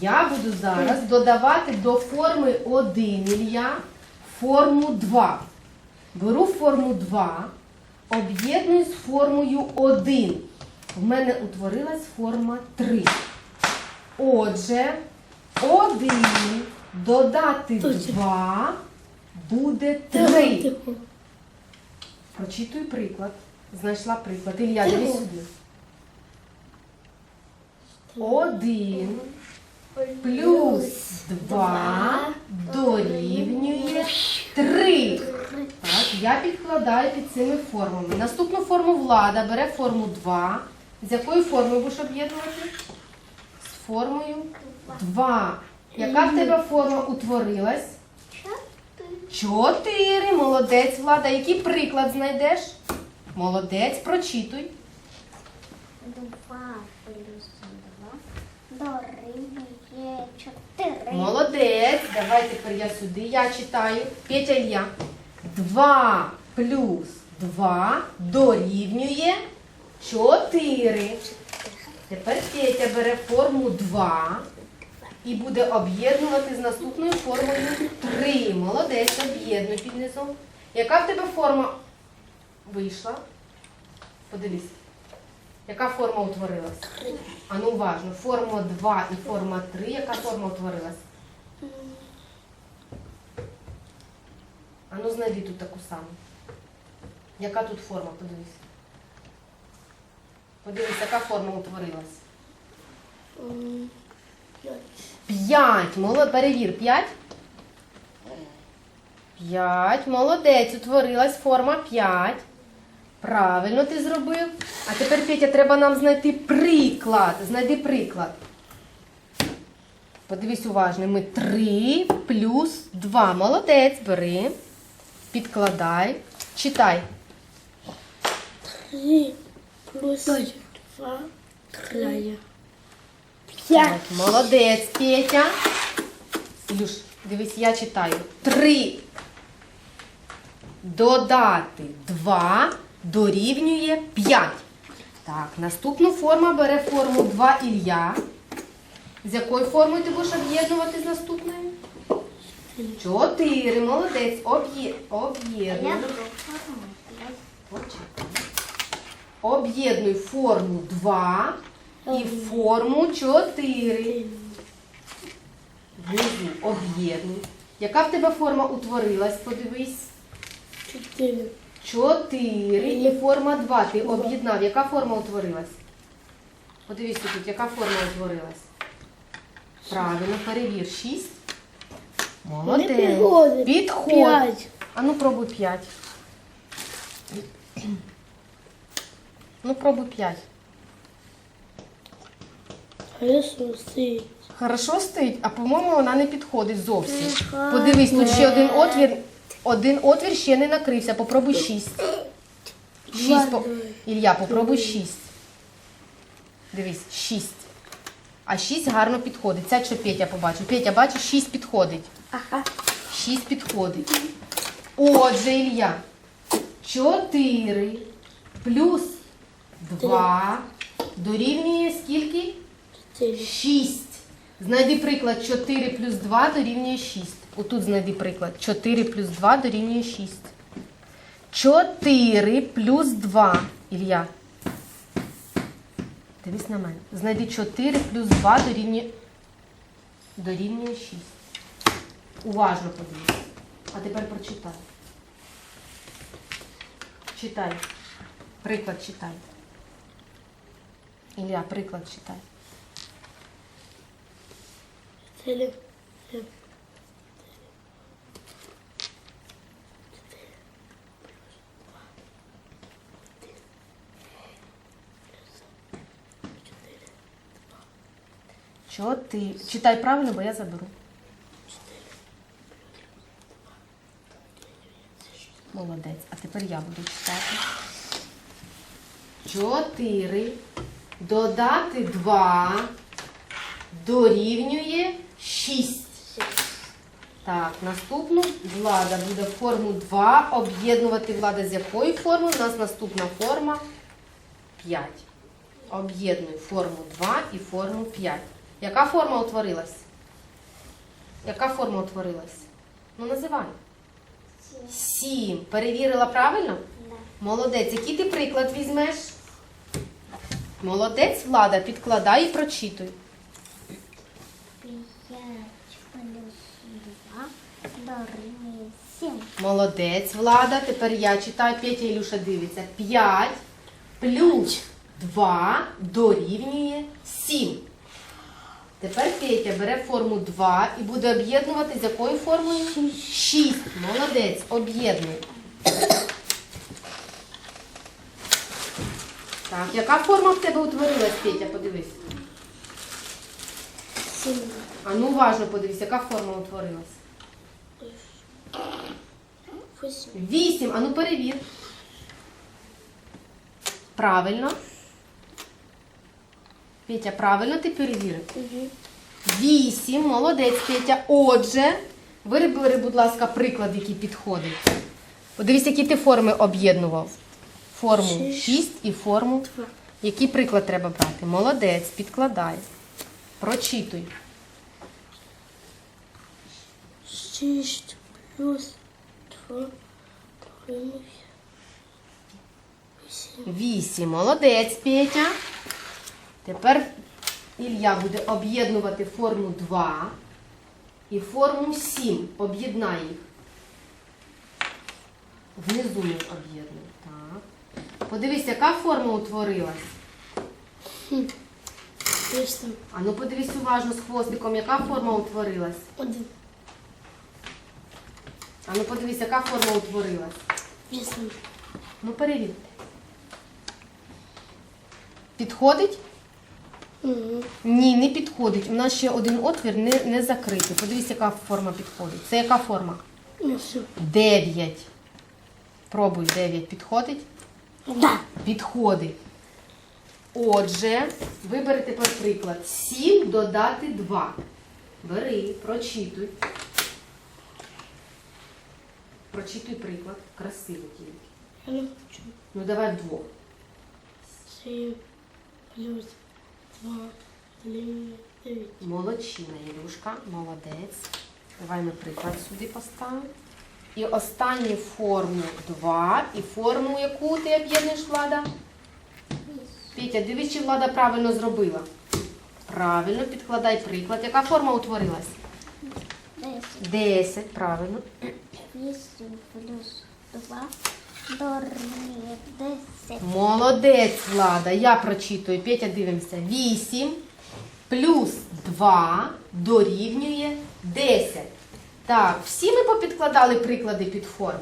Я буду зараз додавати до форми 1 Ілля форму 2. Беру форму 2, об'єдную з формою 1. В мене утворилась форма 3. Отже, 1 додати 2 буде 3. Прочитую приклад. Знайшла приклад. Ілля, дивись сюди. 1 плюс 2 дорівнює 3. Так, я підкладаю під цими формами. Наступну форму влада бере форму 2. З якою формою будеш об'єднувати? З формою 2. Яка в тебе форма утворилась? 4. Молодець, Влада. Який приклад знайдеш? Молодець, прочитуй. Два плюс два чотири. Молодець. Давай тепер я сюди. Я читаю. Петя Ілья. 2 плюс 2 дорівнює 4. Тепер Петя бере форму 2 і буде об'єднувати з наступною формою 3. Молодець, об'єднуй під низом. Яка в тебе форма вийшла? Подивись. Яка форма утворилась? А ну уважно. Форма 2 і форма 3. Яка форма утворилась? А ну знайди тут таку саму. Яка тут форма? Подивись. Подивись, яка форма утворилась. П'ять. Молод, перевір, п'ять. П'ять. Молодець. Утворилась форма 5. Правильно ти зробив. А тепер, Петя, треба нам знайти приклад. Знайди приклад. Подивись уважно. Ми 3 плюс 2. Молодець. Бери. Підкладай. Читай. Три плюс два троє. П'ять. Молодець, Петя. Ілюш, дивись, я читаю. Три. Додати два дорівнює 5. Так, наступну форму бере форму 2 Ілля. З якою формою ти будеш об'єднувати з наступною? Чотири. Молодець. Об'є- Об'єднуй. форму Об'єднуй форму 2 і форму 4. Внизу об'єднуй. Яка в тебе форма утворилась? Подивись. Чотири. 4 і форма 2. Ти об'єднав. Яка форма утворилась? Подивись тут, яка форма утворилась. Правильно, перевір. 6. Молодець. підходить. Підходь. П'ять. А ну пробуй 5. Ну пробуй 5. Хорошо, стоїть. Хорошо стоїть, а по-моєму вона не підходить зовсім. Подивись, тут ще один отвір. Один отвір ще не накрився. Попробуй 6. 6 по... Ілля, попробуй 6. Дивись, 6. А 6 гарно підходить. Це що Петя побачив. Петя, бачиш, 6 підходить. Ага. 6 підходить. Отже, Ілля, 4 плюс 2 дорівнює скільки? Чотири. 6. Знайди приклад 4 плюс 2 дорівнює 6. Отут знайди приклад. 4 плюс 2 дорівнює 6. 4 плюс 2. Ілля. Дивись на мене. Знайди 4 плюс 2 дорівнює, дорівнює 6. Уважно подивись. А тепер прочитай. Читай. Приклад читай. Ілля, приклад читай. Чотири. Чотири. Читай правильно, бо я заберу. Молодець. А тепер я буду читати. Чотири. Додати два дорівнює шість. Так, наступну влада буде форму 2 об'єднувати влада з якою формою? У нас наступна форма 5. Об'єднуй форму 2 і форму 5. Яка форма утворилась? Яка форма утворилась? Ну, називай. Сім. 7. Перевірила правильно? Да. Молодець. Який ти приклад візьмеш? Молодець, Влада, підкладай і прочитуй. П'ять плюс два дорівнює сім. Молодець, Влада. Тепер я читаю. Петя Ілюша дивиться. 5 плюс 2 дорівнює 7. Тепер Петя бере форму 2 і буде об'єднувати з якою формою? 6. Молодець, об'єднуй. Так, яка форма в тебе утворилась, Петя? Подивись. Сім. А ну уважно подивись, яка форма утворилась. Восемь. 8. А ну перевір. Правильно. Петя, правильно ти перевірив? 8. Молодець, Петя. Отже, вибери, будь ласка, приклад, який підходить. Подивись, які ти форми об'єднував. Форму Шість. 6 і форму. Який приклад треба брати? Молодець, підкладай. Прочитуй. Шість плюс два дорівнює вісім. Молодець, Петя. Тепер Ілля буде об'єднувати форму 2 і форму 7. Об'єднай їх. Внизу їх об'єднуй. Так. Подивись, яка форма утворилась. А ну подивись уважно з хвостиком, яка форма утворилась. Один. А ну подивись, яка форма утворилась. Вісім. Ну перевір. Підходить? Мгм. Ні, не підходить. У нас ще один отвір не, не закритий. Подивись, яка форма підходить. Це яка форма? Вісім. 9. Пробуй 9. Підходить? Да. Підходить. Отже, вибери тепер приклад. 7 додати 2. Бери, прочитуй. Прочитуй приклад. Красиво тільки. Я не хочу. Ну давай вдвох. Сім плюс два дев'ять. Молодчина, Ілюшка, молодець. Давай ми приклад сюди поставимо. І останню форму 2. І форму, яку ти об'єднуєш, Влада? Петя, дивись, чи Влада правильно зробила. Правильно, підкладай приклад. Яка форма утворилась? Десять. 10, правильно. Вісім плюс 2 дорівнює десять. Молодець, Влада. Я прочитую. Петя, дивимося. 8 плюс 2 дорівнює 10. Так, всі ми попідкладали приклади під форми.